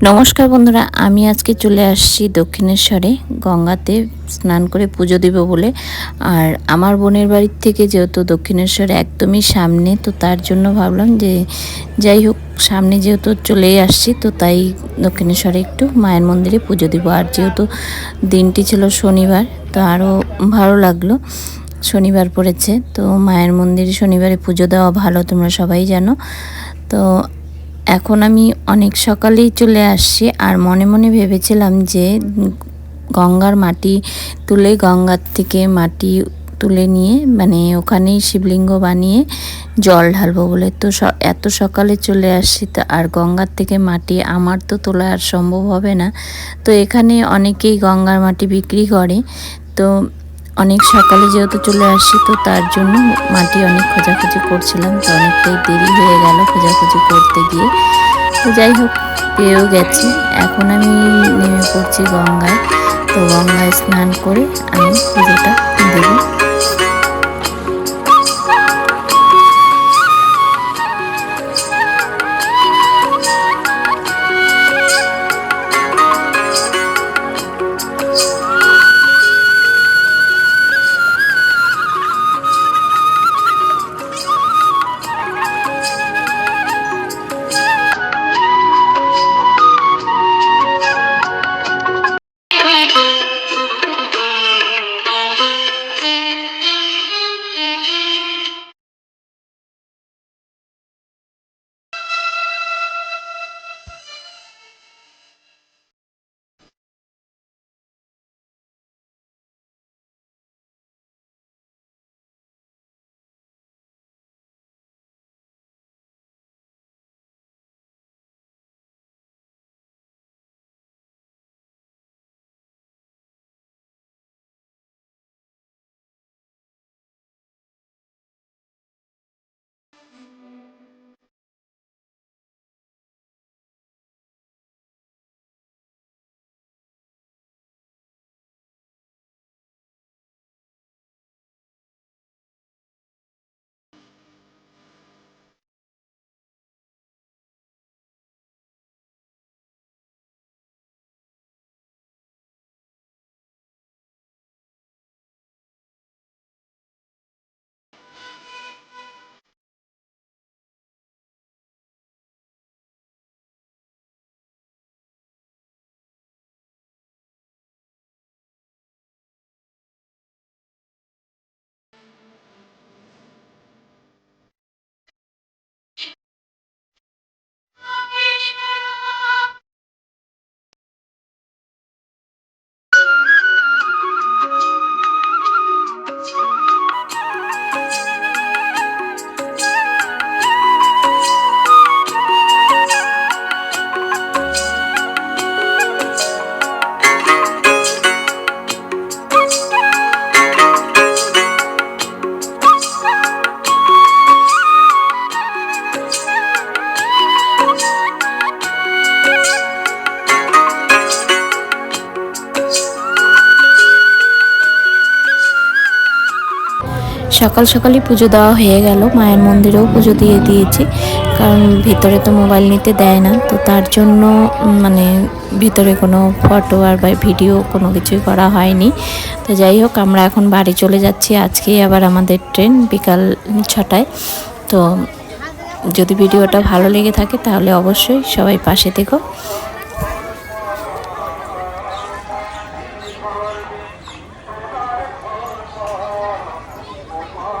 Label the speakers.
Speaker 1: নমস্কার বন্ধুরা, আমি আজকে চলে আসছি দক্ষিণেশ্বরে। গঙ্গাতে স্নান করে পুজো দেব বলে। আর আমার বোনের বাড়ির থেকে যেহেতু দক্ষিণেশ্বর একদমই সামনে, তো তার জন্য ভাবলাম যে যাই হোক, সামনে যেহেতু চলেই আসছি, তো তাই দক্ষিণেশ্বরে একটু মায়ের মন্দিরে পুজো দেবো। আর যেহেতু দিনটি ছিল শনিবার, তো আরও ভালো লাগল। শনিবার পড়েছে, তো মায়ের মন্দিরে শনিবারে পুজো দেওয়া ভালো, তোমরা সবাই জানো। তো এখন আমি অনেক সকালেই চলে আসছি আর মনে মনে ভেবেছিলাম যে গঙ্গার মাটি তুলে গঙ্গার থেকে মাটি তুলে নিয়ে মানে ওখানেই শিবলিঙ্গ বানিয়ে জল ঢালবো বলে। তো এত সকালে চলে আসছি তো, আর গঙ্গার থেকে মাটি আমার তো তোলা আর সম্ভব হবে না। তো এখানে অনেকেই গঙ্গার মাটি বিক্রি করে। তো অনেক সকালে যেহেতু চলে আসছি, তো তার জন্য মাটি অনেক খোঁজাখুঁজি করছিলাম, তো অনেকটাই দেরি হয়ে গেল খোঁজাখুঁজি করতে গিয়ে। তো যাই হোক, পেয়েও গেছি। এখন আমি নেমে পড়ছি গঙ্গায়। তো গঙ্গায় স্নান করে আমি পুজোটা দেবো। সকাল সকালই পুজো দেওয়া হয়ে গেল। মায়ের মন্দিরেও পুজো দিয়ে দিয়েছি। কারণ ভিতরে তো মোবাইল নিতে দেয় না। তো তার জন্য মানে ভিতরে কোনো ফটো আর বা ভিডিও কোনো কিছুই করা হয়নি। তো যাই হোক, আমরা এখন বাড়ি চলে যাচ্ছি। আজকেই আবার আমাদের ট্রেন বিকাল ছটায়। তো যদি ভিডিওটা ভালো লেগে থাকে, তাহলে অবশ্যই সবাই পাশে থেকো।